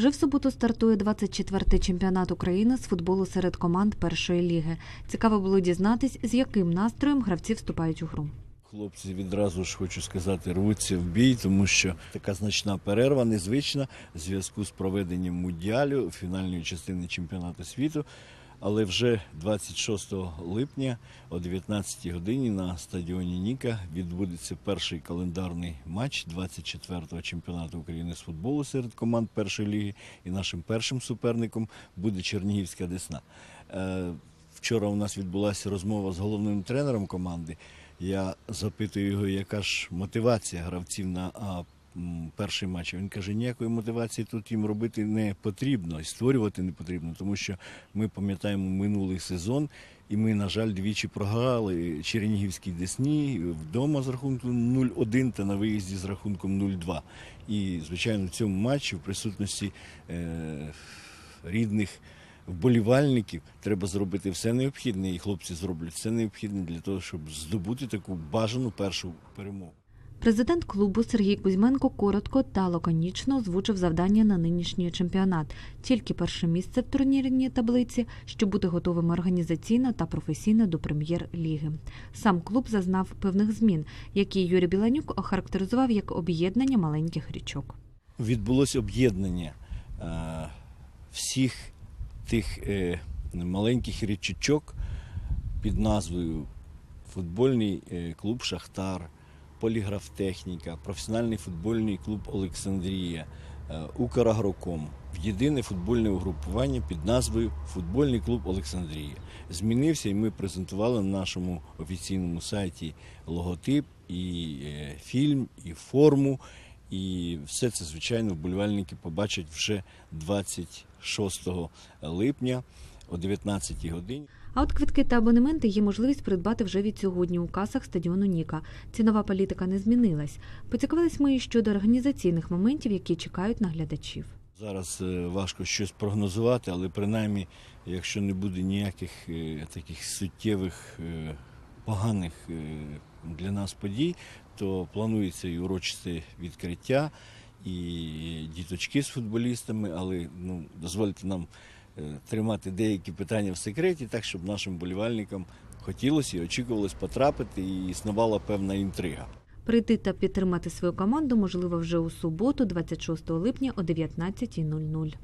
Вже в суботу стартує 24-й чемпіонат України з футболу серед команд першої ліги. Цікаво було дізнатись, з яким настроєм гравці вступають у гру. Хлопці відразу ж хочу сказати, рвуться в бій, тому що така значна перерва незвична в зв'язку з проведенням мундіалю фінальної частини чемпіонату світу. Але вже 26 липня о 19 годині на стадіоні Ніка відбудеться перший календарний матч 24-го чемпіонату України з футболу серед команд першої ліги. І нашим першим суперником буде Чернігівська Десна. Е, Вчора у нас відбулася розмова з головним тренером команди. Я запитую його, яка ж мотивація гравців на перший матч. Він каже, ніякої мотивації тут їм робити не потрібно і створювати не потрібно, тому що ми пам'ятаємо минулий сезон, і ми, на жаль, двічі програли Чернігівській Десні вдома з рахунком 0-1 та на виїзді з рахунком 0-2. І, звичайно, в цьому матчі в присутності е, рідних вболівальників треба зробити все необхідне, і хлопці зроблять все необхідне для того, щоб здобути таку бажану першу перемогу. Президент клубу Сергій Кузьменко коротко та лаконічно озвучив завдання на нинішній чемпіонат. Тільки перше місце в турнірній таблиці, щоб бути готовим організаційно та професійно до прем'єр-ліги. Сам клуб зазнав певних змін, які Юрій Біланюк охарактеризував як об'єднання маленьких річок. Відбулося об'єднання е, всіх тих е, маленьких річечок під назвою Футбольний е, клуб Шахтар, Поліграфтехніка, професіональний футбольний клуб Олександрія, е, Украгроком в єдине футбольне угрупування під назвою Футбольний клуб Олександрія. Змінився, і ми презентували на нашому офіційному сайті логотип, і е, фільм, і форму. І все це, звичайно, вболівальники побачать вже 26 липня о 19 годині. А от квитки та абонементи є можливість придбати вже від сьогодні у касах стадіону Ніка. Цінова політика не змінилась. Поцікавились ми і щодо організаційних моментів, які чекають на глядачів. Зараз е, важко щось прогнозувати, але принаймні, якщо не буде ніяких е, таких суттєвих е, поганих для нас подій, то планується і урочисте відкриття, і діточки з футболістами, але ну, дозвольте нам тримати деякі питання в секреті, так щоб нашим болівальникам хотілося і очікувалось потрапити, і існувала певна інтрига. Прийти та підтримати свою команду можливо вже у суботу, 26 липня о 19.00.